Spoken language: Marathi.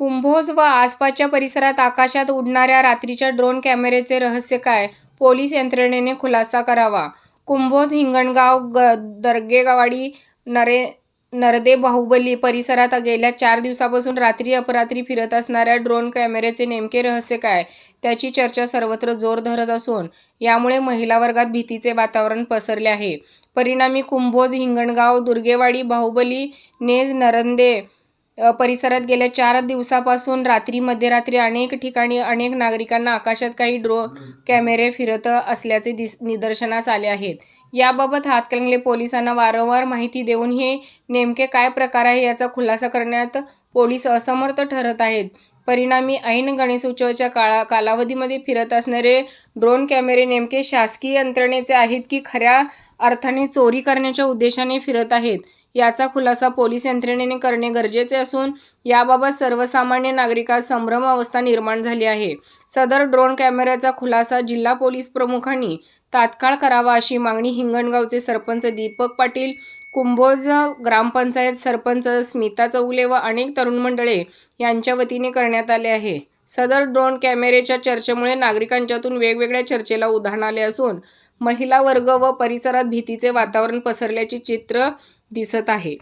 कुंभोज व आसपासच्या परिसरात आकाशात उडणाऱ्या रात्रीच्या ड्रोन कॅमेऱ्याचे रहस्य काय? पोलीस यंत्रणेने खुलासा करावा. कुंभोज हिंगणगाव ग दर्गेवाडी नरे नरदे बाहुबली परिसरात गेल्या चार दिवसापासून रात्री अपरात्री फिरत असणाऱ्या ड्रोन कॅमेऱ्याचे नेमके रहस्य काय? त्याची चर्चा सर्वत्र जोर धरत असून यामुळे महिला वर्गात भीतीचे वातावरण पसरले आहे. परिणामी कुंभोज हिंगणगाव दुर्गेवाडी बाहुबली नेज नरंदे परिसरात गेल्या चार दिवसापासून रात्री मध्यरात्री अनेक ठिकाणी अनेक नागरिकांना आकाशात काही ड्रोन कॅमेरे फिरत असल्याचे दिस निदर्शनास आले आहेत. याबाबत हातकणंगले पोलिसांना वारंवार माहिती देऊन हे नेमके काय प्रकार आहे याचा खुलासा करण्यात पोलीस असमर्थ ठरत आहेत. परिणामी ऐन गणेशोत्सवाच्या काळा कालावधीमध्ये फिरत असणारे ड्रोन कॅमेरे नेमके शासकीय यंत्रणेचे आहेत की खऱ्या अर्थाने चोरी करण्याच्या उद्देशाने फिरत आहेत? याचा खुलासा पोलीस यंत्रणेने करणे गरजेचे असून याबाबत सर्वसामान्य नागरिकात संभ्रम अवस्था निर्माण झाली आहे. सदर ड्रोन कॅमेऱ्याचा खुलासा जिल्हा पोलीस प्रमुखांनी तात्काळ करावा अशी मागणी हिंगणगावचे सरपंच दीपक पाटील कुंभोज ग्रामपंचायत सरपंच स्मिता चौगले व अनेक तरुण मंडळे यांच्या वतीने करण्यात आले आहे. सदर ड्रोन कॅमेरेच्या चर्चेमुळे नागरिकांच्यातून वेगवेगळ्या चर्चेला उधाण आले असून महिला वर्ग व परिसरात भीतीचे वातावरण पसरल्याचे चित्र दिसत आहे.